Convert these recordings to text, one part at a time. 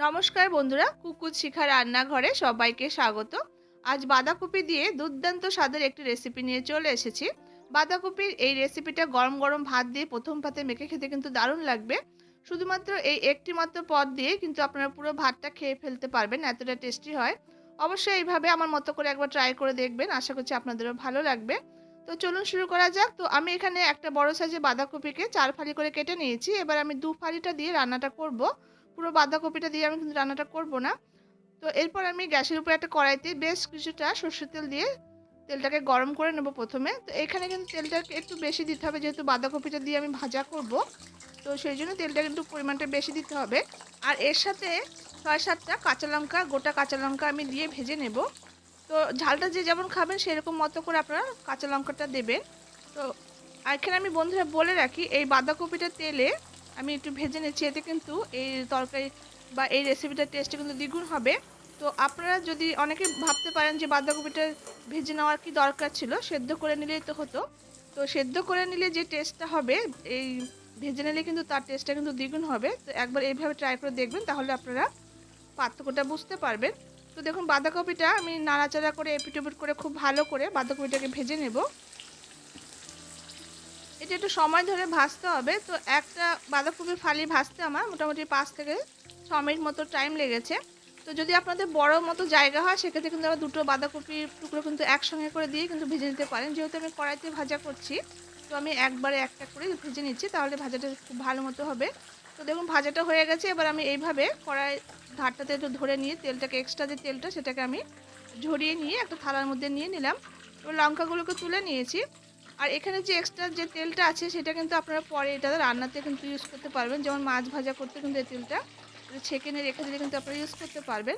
নমস্কার বন্ধুরা, কুকুর শিখা রান্নাঘরে সবাইকে স্বাগত। আজ বাঁধাকপি দিয়ে দুর্দান্ত স্বাদের একটি রেসিপি নিয়ে চলে এসেছি। বাঁধাকপির এই রেসিপিটা গরম গরম ভাত দিয়ে প্রথম পাতে মেখে খেতে কিন্তু দারুণ লাগবে। শুধুমাত্র এই একটি মাত্র পদ দিয়ে কিন্তু আপনারা পুরো ভাতটা খেয়ে ফেলতে পারবেন, এতটা টেস্টি হয়। অবশ্যই এইভাবে আমার মতো করে একবার ট্রাই করে দেখবেন, আশা করছি আপনাদেরও ভালো লাগবে। তো চলুন শুরু করা যাক। তো আমি এখানে একটা বড় সাইজের বাঁধাকপিকে চার ফালি করে কেটে নিয়েছি। এবার আমি দু ফালিটা দিয়ে রান্নাটা করব। পুরো বাঁধাকপিটা দিয়ে আমি কিন্তু রান্নাটা করব না। তো এরপর আমি গ্যাসের উপরে একটা কড়াইতে বেশ কিছুটা সর্ষের তেল দিয়ে তেলটাকে গরম করে নেব প্রথমে। তো এখানে কিন্তু তেলটা একটু বেশি দিতে হবে, যেহেতু বাঁধাকপিটা দিয়ে আমি ভাজা করব। তো সেই জন্য তেলটা কিন্তু পরিমাণটা বেশি দিতে হবে। আর এর সাথে ছয় সাতটা কাঁচা লঙ্কা, গোটা কাঁচা লঙ্কা আমি দিয়ে ভেজে নেব। তো ঝালটা যে যেমন খাবেন সেরকম মতো করে আপনারা কাঁচা লঙ্কাটা দেবেন। তো এখানে আমি বন্ধুরা বলে রাখি, এই বাঁধাকপিটা তেলে আমি একটু ভেজে নিচ্ছি, এতে কিন্তু এই তরকারি বা এই রেসিপিটার টেস্টটা কিন্তু দ্বিগুণ হবে। তো আপনারা যদি অনেকে ভাবতে পারেন যে বাঁধাকপিটা ভেজে নেওয়ার কি দরকার ছিল, সেদ্ধ করে নিলেই তো হতো। তো সেদ্ধ করে নিলে যে টেস্টটা হবে, এই ভেজে নিলে কিন্তু তার টেস্টটা কিন্তু দ্বিগুণ হবে। তো একবার এইভাবে ট্রাই করে দেখবেন, তাহলে আপনারা পার্থক্যটা বুঝতে পারবেন। তো দেখুন, বাঁধাকপিটা আমি নাড়াচাড়া করে এপিটোপিট করে, খুব ভালো করে বাঁধাকপিটাকে ভেজে নেব। এটা একটু সময় ধরে ভাজতে হবে। তো একটা বাঁধাকপির ফালি ভাজতে আমার মোটামুটি পাঁচ থেকে ছ মিনিট মতো টাইম লেগেছে। তো যদি আপনাদের বড় মতো জায়গা হয়, সেক্ষেত্রে কিন্তু আবার দুটো বাঁধাকপির টুকরো কিন্তু একসঙ্গে করে দিয়ে কিন্তু ভেজে নিতে পারেন। যেহেতু আমি কড়াইতে ভাজা করছি, তো আমি একবারে একটা করে ভেজে নিচ্ছি, তাহলে ভাজাটা খুব ভালো মতো হবে। তো দেখুন, ভাজাটা হয়ে গেছে। এবার আমি এইভাবে কড়াই ধারটাতে একটু ধরে নিয়ে, তেলটাকে এক্সট্রা যে তেলটা, সেটাকে আমি ঝরিয়ে নিয়ে একটা থালার মধ্যে নিয়ে নিলাম। এবার লঙ্কাগুলোকে তুলে নিয়েছি। আর এখানে যে এক্সট্রা যে তেলটা আছে, সেটা কিন্তু আপনারা পরে এটা রান্নাতে কিন্তু ইউজ করতে পারবেন। যেমন মাছ ভাজা করতে কিন্তু এই তেলটা ছেঁকে নিয়ে রেখে দিলে কিন্তু আপনারা ইউজ করতে পারবেন।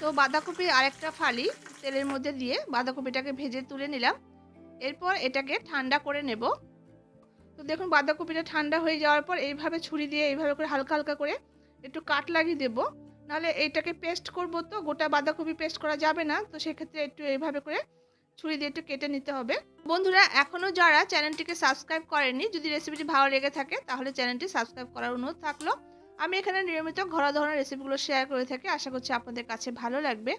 তো বাঁধাকপি আরেকটা ফালি তেলের মধ্যে দিয়ে বাঁধাকপিটাকে ভেজে তুলে নিলাম। এরপর এটাকে ঠান্ডা করে নেব। তো দেখুন, বাঁধাকপিটা ঠান্ডা হয়ে যাওয়ার পর এইভাবে ছুরি দিয়ে এইভাবে করে হালকা হালকা করে একটু কাট লাগিয়ে দেবো। নাহলে এইটাকে পেস্ট করব তো, গোটা বাঁধাকপি পেস্ট করা যাবে না। তো সেক্ষেত্রে একটু এইভাবে করে ছুরি দিয়ে একটু কেটে নিতে হবে। বন্ধুরা এখনও যারা চ্যানেলটিকে সাবস্ক্রাইব করেনি যদি রেসিপিটি ভালো লেগে থাকে, তাহলে চ্যানেলটি সাবস্ক্রাইব করার অনুরোধ থাকল। আমি এখানে নিয়মিত ঘরোয়া ধরনের রেসিপিগুলো শেয়ার করে থাকি। আশা করছি আপনাদের কাছে ভালো লাগবে।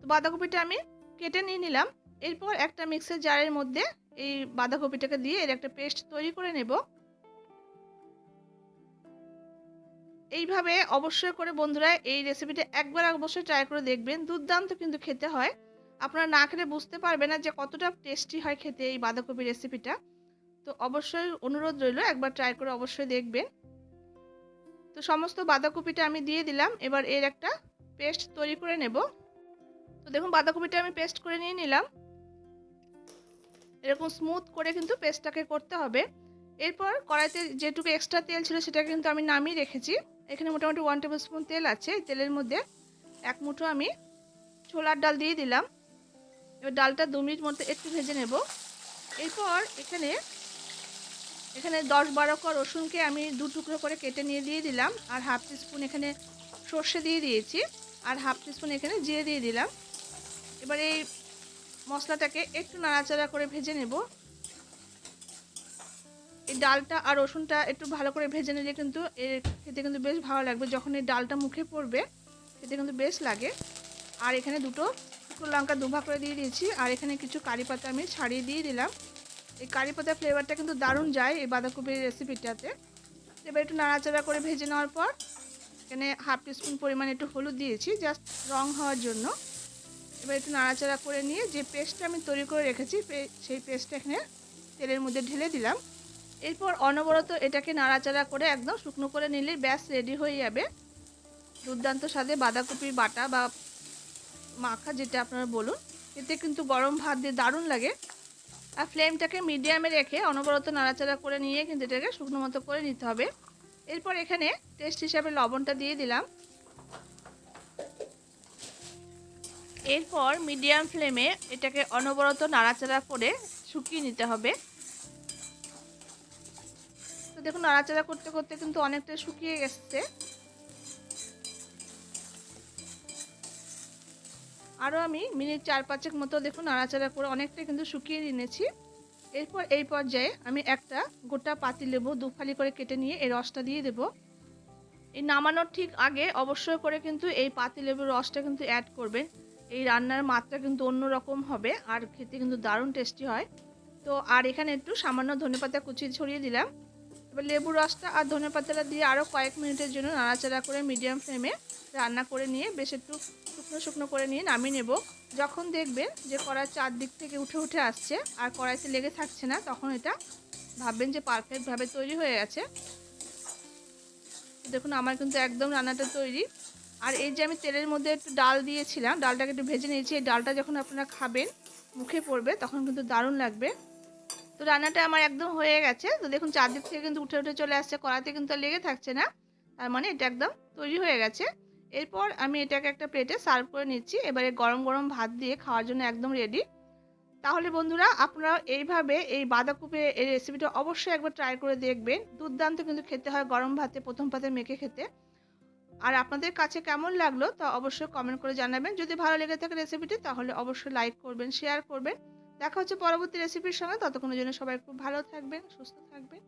তো বাঁধাকপিটা আমি কেটে নিয়ে নিলাম। এরপর একটা মিক্সার জারের মধ্যে এই বাঁধাকপিটাকে দিয়ে এর একটা পেস্ট তৈরি করে নেব। এইভাবে অবশ্যই করে বন্ধুরা, এই রেসিপিটা একবার অবশ্যই ট্রাই করে দেখবেন। দুর্দান্ত কিন্তু খেতে হয়। আপনারা না খেলে বুঝতে পারবেন না যে কতটা টেস্টি হয় খেতে এই বাঁধাকপি রেসিপিটা তো অবশ্যই অনুরোধ রইল, একবার ট্রাই করে অবশ্যই দেখবেন। তো সমস্ত বাঁধাকপিটা আমি দিয়ে দিলাম, এবার এর একটা পেস্ট তৈরি করে নেব। তো দেখুন, বাঁধাকপিটা আমি পেস্ট করে নিয়ে নিলাম। এরকম স্মুথ করে কিন্তু পেস্টটাকে করতে হবে। এরপর কড়াইতে যেটুকু এক্সট্রা তেল ছিল সেটা কিন্তু আমি নামিয়ে রেখেছি। এখানে মোটামুটি ওয়ান টেবিল স্পুন তেল আছে। তেলের মধ্যে এক মুঠো আমি ছোলার ডাল দিয়ে দিলাম। এবার ডালটা দু মিনিট মধ্যে একটু ভেজে নেব। এরপর এখানে এখানে দশ বারো কর রসুনকে আমি দু টুকরো করে কেটে নিয়ে দিয়ে দিলাম, আর হাফ স্পুন এখানে সর্ষে দিয়ে দিয়েছি, আর হাফ স্পুন এখানে জিরে দিয়ে দিলাম। এবার এই মশলাটাকে একটু নাড়াচাড়া করে ভেজে নেব। এই ডালটা আর রসুনটা একটু ভালো করে ভেজে নিলে কিন্তু এর খেতে কিন্তু বেশ ভালো লাগবে, যখন এই ডালটা মুখে পড়বে, খেতে কিন্তু বেশ লাগে। আর এখানে দুটো লঙ্কা দুভাগ করে দিয়ে দিয়েছি, আর এখানে কিছু কারি পাতা আমি ছাড়িয়ে দিয়ে দিলাম। এই কারি পাতার ফ্লেভারটা কিন্তু দারুণ যায় এই বাঁধাকপির রেসিপিটাতে এবার একটু নাড়াচাড়া করে ভেজে নেওয়ার পর, এখানে হাফ টিস্পুন পরিমাণ একটু হলুদ দিয়েছি জাস্ট রং হওয়ার জন্য। এবার একটু নাড়াচাড়া করে নিয়ে যে পেস্টটা আমি তৈরি করে রেখেছি সেই পেস্টটা এখানে তেলের মধ্যে ঢেলে দিলাম। এরপর অনবরত এটাকে নাড়াচাড়া করে একদম শুকনো করে নিলে ব্যাস রেডি হয়ে যাবে। দুর্দান্ত স্বাদে বাঁধাকপির বাটা বা মাখা যেটা আপনারা বলুন, এতে কিন্তু গরম ভাত দিয়ে দারুণ লাগে। আর ফ্লেমটাকে মিডিয়ামে রেখে অনবরত নাড়াচাড়া করে নিয়ে কিন্তু এটাকে শুকনো মতো করে নিতে হবে। এরপর এখানে টেস্ট হিসাবে লবণটা দিয়ে দিলাম। এরপর মিডিয়াম ফ্লেমে এটাকে অনবরত নাড়াচাড়া করে শুকিয়ে নিতে হবে। তো দেখুন, নাড়াচাড়া করতে করতে কিন্তু অনেকটা শুকিয়ে গেছে আরও আমি মিনিট চার পাঁচেক মতো দেখুন নাড়াচাড়া করে অনেকটাই কিন্তু শুকিয়ে নিয়েছি। এরপর, এই পর্যায়ে আমি একটা গোটা পাতি লেবু দু ফালি করে কেটে নিয়ে এই রসটা দিয়ে দেব। এই নামানোর ঠিক আগে অবশ্যই করে কিন্তু এই পাতিলেবুর রসটা কিন্তু অ্যাড করবেন। এই রান্নার মাত্রা কিন্তু অন্যরকম হবে আর খেতে কিন্তু দারুণ টেস্টি হয়। তো আর এখানে একটু সামান্য ধনেপাতা কুচি ছড়িয়ে দিলাম। এবার লেবুর রসটা আর ধনেপাতাটা দিয়ে আরও কয়েক মিনিটের জন্য নাড়াচাড়া করে মিডিয়াম ফ্লেমে রান্না করে নিয়ে বেশ একটু শুকনো শুকনো করে নিয়ে নামিয়ে নেব। যখন দেখবেন যে কড়াই চারদিক থেকে উঠে উঠে আসছে আর কড়াইতে লেগে থাকছে না, তখন এটা ভাববেন যে পারফেক্টভাবে তৈরি হয়ে গেছে। দেখুন আমার কিন্তু একদম রান্নাটা তৈরি। আর এই যে আমি তেলের মধ্যে একটু ডাল দিয়েছিলাম, ডালটাকে একটু ভেজে নিয়েছি। এই ডালটা যখন আপনারা খাবেন, মুখে পড়বে, তখন কিন্তু দারুণ লাগবে। তো রান্নাটা আমার একদম হয়ে গেছে। তো দেখুন, চারদিক থেকে কিন্তু উঠে উঠে চলে আসছে কড়াতে কিন্তু লেগে থাকছে না। তার মানে এটা একদম তৈরি হয়ে গেছে। এরপর আমি এটাকে একটা প্লেটে সার্ভ করে নিচ্ছি। এবারে গরম গরম ভাত দিয়ে খাওয়ার জন্য একদম রেডি। তাহলে বন্ধুরা, আপনারা এইভাবে এই বাঁধাকপির এই রেসিপিটা অবশ্যই একবার ট্রাই করে দেখবেন। দুর্দান্ত কিন্তু খেতে হয় গরম ভাতে, প্রথম পাতে মেখে খেতে। আর আপনাদের কাছে কেমন লাগল তা অবশ্যই কমেন্ট করে জানাবেন। যদি ভালো লেগে থাকে রেসিপিটি তাহলে অবশ্যই লাইক করবেন শেয়ার করবেন। দেখা হচ্ছে পরবর্তী রেসিপির সঙ্গে। ততক্ষণের জন্য সবাই খুব ভালো থাকবেন সুস্থ থাকবেন।